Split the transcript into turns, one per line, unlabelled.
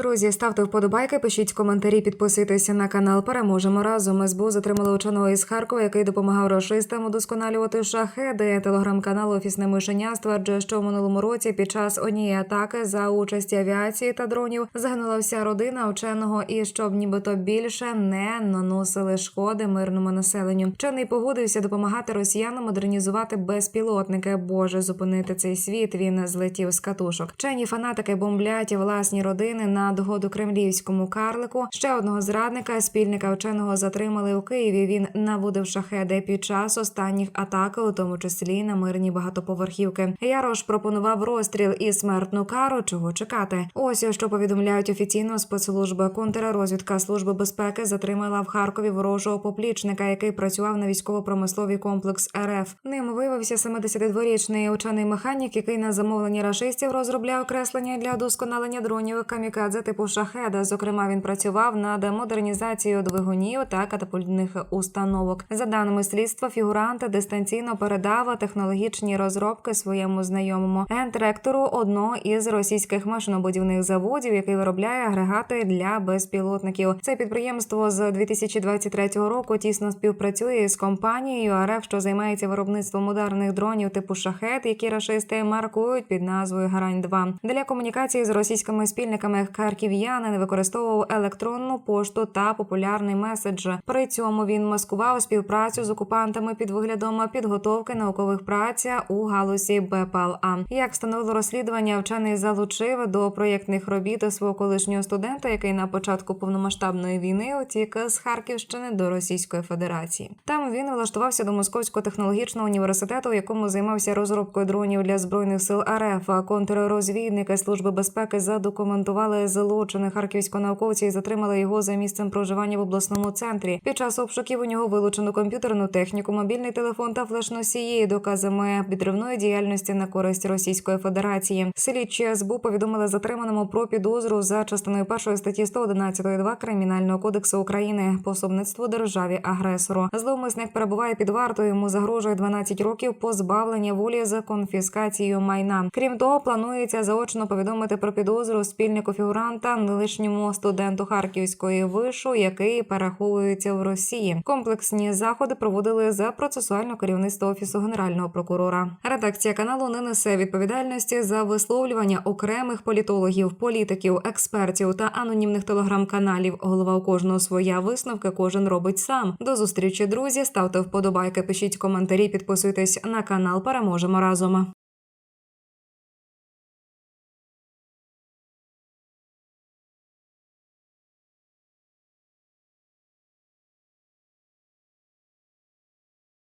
Друзі, ставте вподобайки, пишіть коментарі, підписуйтеся на канал. Переможемо разом. СБУ затримали ученого із Харкова, який допомагав рашистам удосконалювати шахеди. Телеграм-канал Офісне мишеня стверджує, що в минулому році під час однієї атаки за участі авіації та дронів загинула вся родина ученого, і щоб нібито більше не наносили шкоди мирному населенню. Вчений погодився допомагати росіянам модернізувати безпілотники. Боже, зупинити цей світ. Він злетів з катушок. Вчені фанатики бомблять власні родини на догоду кремлівському карлику. Ще одного зрадника, спільника вченого затримали у Києві. Він наводив шахеди під час останніх атак, у тому числі на мирні багатоповерхівки. Ярош пропонував розстріл і смертну кару. Чого чекати? Ось що повідомляють офіційно спецслужби. Контррозвідка служби безпеки затримала в Харкові ворожого поплічника, який працював на військово-промисловий комплекс РФ. Ним виявився 72-річний учений механік, який на замовлення рашистів розробляв креслення для удосконалення дронів камікадзе типу шахеда. Зокрема, він працював над модернізацією двигунів та катапультних установок. За даними слідства, фігурант дистанційно передав технологічні розробки своєму знайомому гендиректору одного із російських машинобудівних заводів, який виробляє агрегати для безпілотників. Це підприємство з 2023 року тісно співпрацює з компанією РФ, що займається виробництвом ударних дронів типу шахет, які рашисти маркують під назвою Грань 2 Для комунікації з російськими спільниками харків'янин використовував електронну пошту та популярний меседж. При цьому він маскував співпрацю з окупантами під виглядом підготовки наукових праць у галузі БПЛА. Як встановило розслідування, вчений залучив до проєктних робіт свого колишнього студента, який на початку повномасштабної війни утік з Харківщини до Російської Федерації. Там він влаштувався до Московського технологічного університету, в якому займався розробкою дронів для збройних сил РФ. Контррозвідники служби безпеки задокументували злочини харківського науковця і затримали його за місцем проживання в обласному центрі. Під час обшуків у нього вилучено комп'ютерну техніку, мобільний телефон та флеш-носії, доказами підривної діяльності на користь Російської Федерації. Слідчі СБУ повідомили затриманому про підозру за частиною першої статті 111.2 Кримінального кодексу України пособництво державі агресору. Зловмисник перебуває під вартою. Йому загрожує 12 років позбавлення волі за конфіскацією майна. Крім того, планується заочно повідомити про підозру спільнику фігуранта нинішньому студенту Харківської вишу, який переховується в Росії. Комплексні заходи проводили за процесуального керівництва офісу генерального прокурора. Редакція каналу не несе відповідальності за висловлювання окремих політологів, політиків, експертів та анонімних телеграм-каналів. Голова у кожного своя висновки кожен робить сам. До зустрічі, друзі. Ставте вподобайки, пишіть коментарі, підписуйтесь на канал. Переможемо разом.